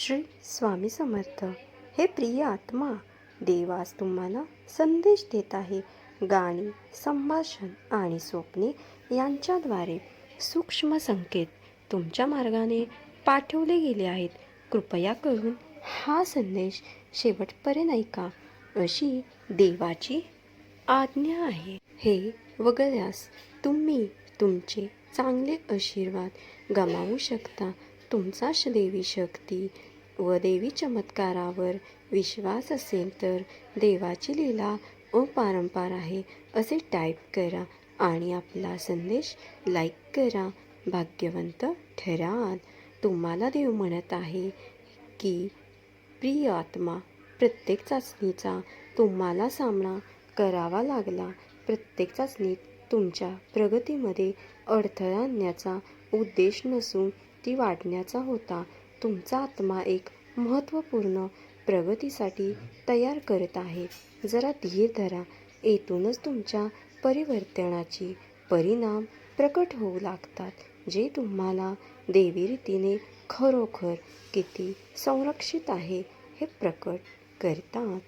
श्री स्वामी समर्थ. हे प्रिय आत्मा देवास तुम्हाला संदेश देत आहे. गाणी संभाषण आणि स्वप्ने यांच्याद्वारे सूक्ष्म संकेत तुमच्या मार्गाने पाठवले गेले आहेत. कृपया करून हा संदेश शेवटपर्यंत ऐका. अशी देवाची आज्ञा आहे. हे वगळल्यास तुम्ही तुमचे चांगले आशीर्वाद गमावू शकता. तुमचा देवी शक्ती व देवी चमत्कारावर विश्वास असेल तर देवाची लीला अपारंपार आहे असे टाईप करा आणि आपला संदेश लाईक करा. भाग्यवंत ठराल. तुम्हाला देव म्हणत आहे की प्रिय आत्मा प्रत्येक चाचणीचा तुम्हाला सामना करावा लागला. प्रत्येक चाचणीत तुमच्या प्रगतीमध्ये अडथळा आणण्याचा उद्देश नसून ती वाढण्याचा होता. तुमचा आत्मा एक महत्त्वपूर्ण प्रगतीसाठी तयार करत आहे. जरा धीर धरा. येथूनच तुमच्या परिवर्तनाची परिणाम प्रकट होऊ लागतात जे तुम्हाला देवी रीतीने खरोखर किती संरक्षित आहे हे प्रकट करतात.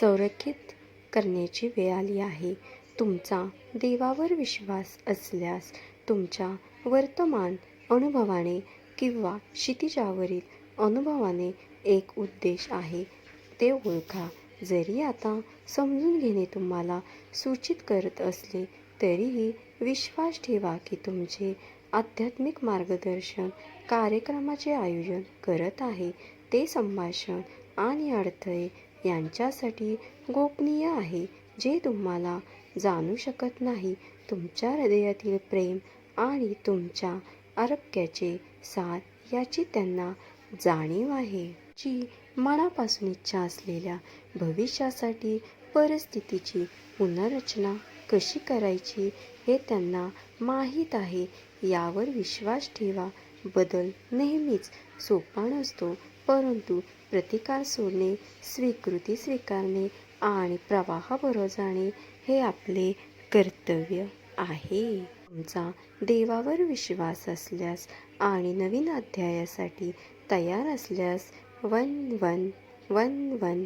संरक्षित करण्याची वेळ आली आहे. तुमचा देवावर विश्वास असल्यास तुमच्या वर्तमान अनुभवाने किंवा क्षितिजावरील अनुभवाने एक उद्देश आहे ते ओळखा. जरी आता समजून घेणे तुम्हाला सूचित करत असले तरीही विश्वास ठेवा की तुमचे आध्यात्मिक मार्गदर्शन कार्यक्रमाचे आयोजन करत आहे. ते संभाषण आणि अडथळे यांच्यासाठी गोपनीय आहे जे तुम्हाला जाणू शकत नाही. तुमच्या हृदयातील प्रेम आणि तुमच्या आरोग्याचे सार याची त्यांना जाणीव आहे. जी मनापासून इच्छा असलेल्या भविष्यासाठी परिस्थितीची पुनर्रचना कशी करायची हे त्यांना माहीत आहे यावर विश्वास ठेवा. बदल नेहमीच सोपा नसतो परंतु प्रतिकार सोडणे स्वीकृती स्वीकारणे आणि प्रवाहाबरोबर जाणे हे आपले कर्तव्य आहे. तुमचा देवावर विश्वास असल्यास आणि नवीन अध्यायासाठी तयार असल्यास one one one one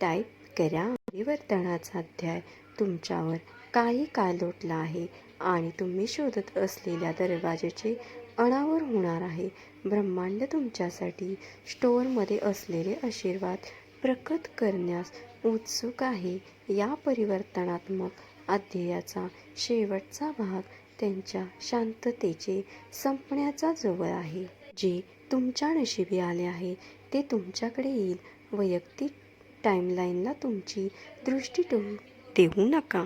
type करा. परिवर्तनाचा अध्याय तुमच्यावर काही काळ लोटला आहे आणि तुम्ही शोधत असलेल्या दरवाजाचे अनावर होणार आहे. ब्रह्मांड तुमच्यासाठी स्टोअरमध्ये असलेले आशीर्वाद प्रकट करण्यास उत्सुक आहे. या परिवर्तनात्मक अध्यायाचा शेवटचा भाग त्यांच्या शांततेचे संपण्याचा जवळ आहे. जे तुमच्या नशिबी आले आहे ते तुमच्याकडे येईल. वैयक्तिक टाईमलाईनला तुमची दृष्टी ठेवू देऊ नका.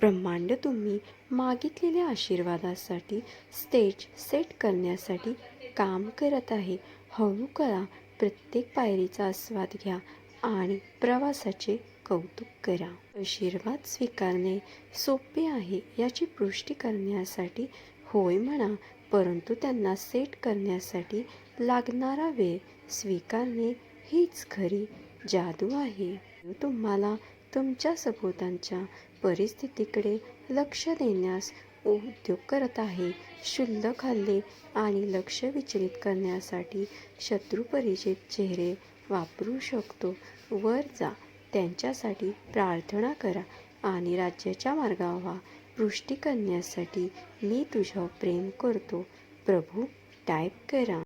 ब्रह्मांड तुम्ही मागितलेल्या आशीर्वादासाठी स्टेज सेट करण्यासाठी काम करत आहे. हळू करा. प्रत्येक पायरीचा आस्वाद घ्या आणि प्रवासाचे कौतुक करा. आशीर्वाद स्वीकारणे सोपे आहे याची पुष्टी करण्यासाठी होय म्हणा परंतु त्यांना सेट करण्यासाठी लागणारा वेळ स्वीकारणे हीच खरी जादू आहे. तुम्हाला तुमच्या सभोवतांच्या परिस्थितीकडे लक्ष देण्यास उद्योग करत आहे. क्षुल्लक हल्ले आणि लक्ष विचलित करण्यासाठी शत्रुपरिचित चेहरे वापरू शकतो. वर जा. त्यांच्यासाठी प्रार्थना करा आणि राज्याच्या मार्गावर पुष्टी करण्यासाठी मी तुझ्यावर प्रेम करतो. प्रभू टाईप करा.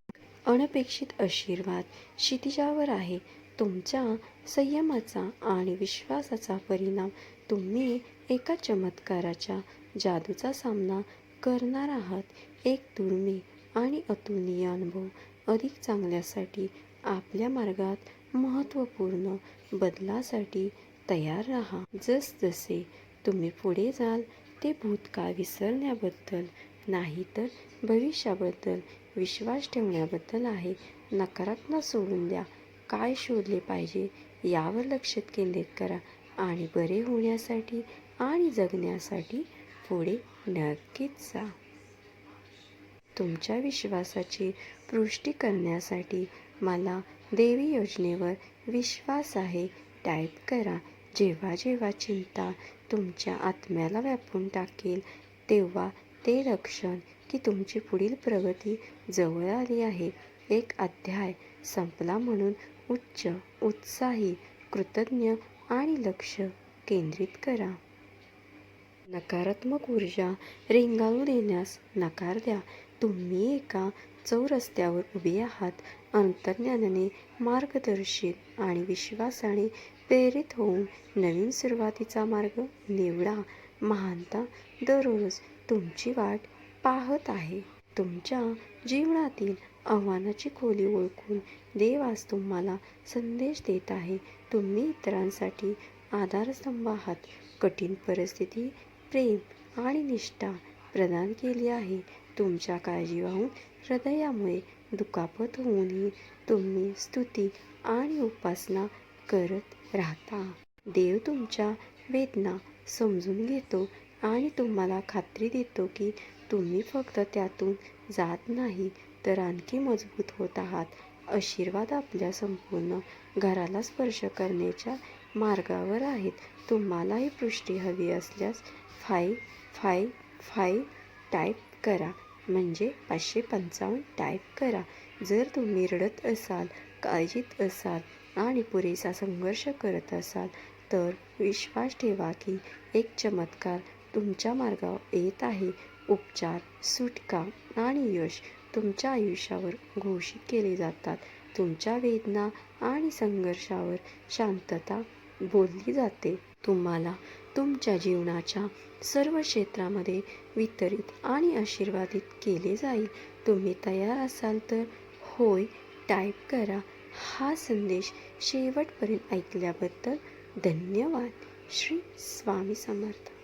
अनपेक्षित आशीर्वाद क्षितिजावर आहे. तुमच्या संयमाचा आणि विश्वासाचा परिणाम तुम्ही एका चमत्काराच्या जादूचा सामना करणार आहात. एक दुर्मिळ आणि अतुलनीय अनुभव अधिक चांगल्यासाठी आपल्या मार्गात महत्त्वपूर्ण बदलासाठी तयार राहा. जसजसे तुम्ही पुढे जाल ते भूतकाळ विसरण्याबद्दल नाही तर भविष्याबद्दल विश्वास ठेवण्याबद्दल आहे. नकारात्मक सोडून द्या. काय शोधले पाहिजे यावर लक्ष केंद्रित करा आणि बरे होण्यासाठी आणि जगण्यासाठी पुढे नक्कीच जा. तुमच्या विश्वासाची पुष्टी करण्यासाठी मला देवी योजनेवर विश्वास आहे टाईप करा. जेव्हा जेव्हा चिंता तुमच्या आत्म्याला व्यापून टाकेल तेव्हा ते लक्षण की तुमची पुढील प्रगती जवळ आली आहे. एक अध्याय संपला म्हणून उच्च उत्साही कृतज्ञ आणि लक्ष केंद्रित करा. नकारात्मक ऊर्जा रेंगाळू देण्यास नकार द्या. तुम्ही एका चौरस्त्यावर उभे आहात अंतर्ज्ञानाने मार्गदर्शित आणि विश्वासाने प्रेरित होऊन नवीन सुरुवातीचा मार्ग निवडा. महानता दररोज तुमची वाट पाहत आहे. तुमच्या जीवनातील आव्हानाची खोली ओळखून देव आज तुम्हाला संदेश देत आहे. तुम्ही इतरांसाठी आधारस्तंभ आहात. कठीण परिस्थिती प्रेम आणि निष्ठा प्रदान केली आहे. तुमच्या काळजी वाहून हृदयामुळे दुखापत होऊनही तुम्ही स्तुती आणि उपासना करत राहता. देव तुमच्या वेदना समजून घेतो आणि तुम्हाला खात्री देतो की तुम्ही फक्त त्यातून जात नाही तर आणखी मजबूत होत आहात. आशीर्वाद आपल्या संपूर्ण घराला स्पर्श करण्याच्या मार्गावर आहेत. तुम्हाला ही पुष्टी हवी असल्यास फाय फाय फाय टाईप करा. म्हणजे पाचशे पंचावन्न टाईप करा. जर तुम्ही रडत असाल काळजीत असाल आणि पुरेसा संघर्ष करत असाल तर विश्वास ठेवा की एक चमत्कार तुमच्या मार्गावर येत आहे. उपचार सुटका आणि यश तुमच्या आयुष्यावर घोषित केले जातात. तुमच्या वेदना आणि संघर्षावर शांतता बोलली जाते. तुम्हाला तुमच्या जीवनाच्या सर्व क्षेत्रामध्ये वितरित आणि आशीर्वादित केले जाईल. तुम्ही तयार असाल तर होय टाईप करा. हा संदेश शेवटपर्यंत ऐकल्याबद्दल धन्यवाद. श्री स्वामी समर्थ.